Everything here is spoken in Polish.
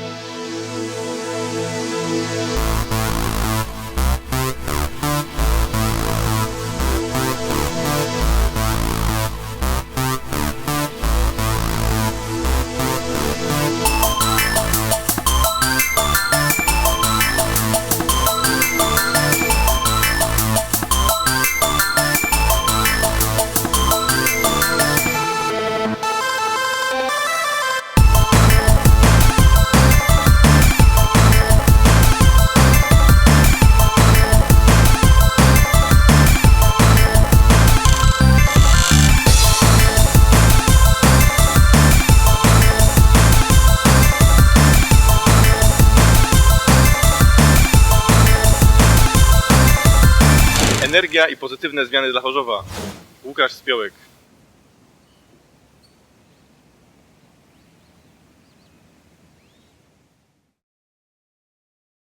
Thank you. Energia i pozytywne zmiany dla Chorzowa. Łukasz Spiołek.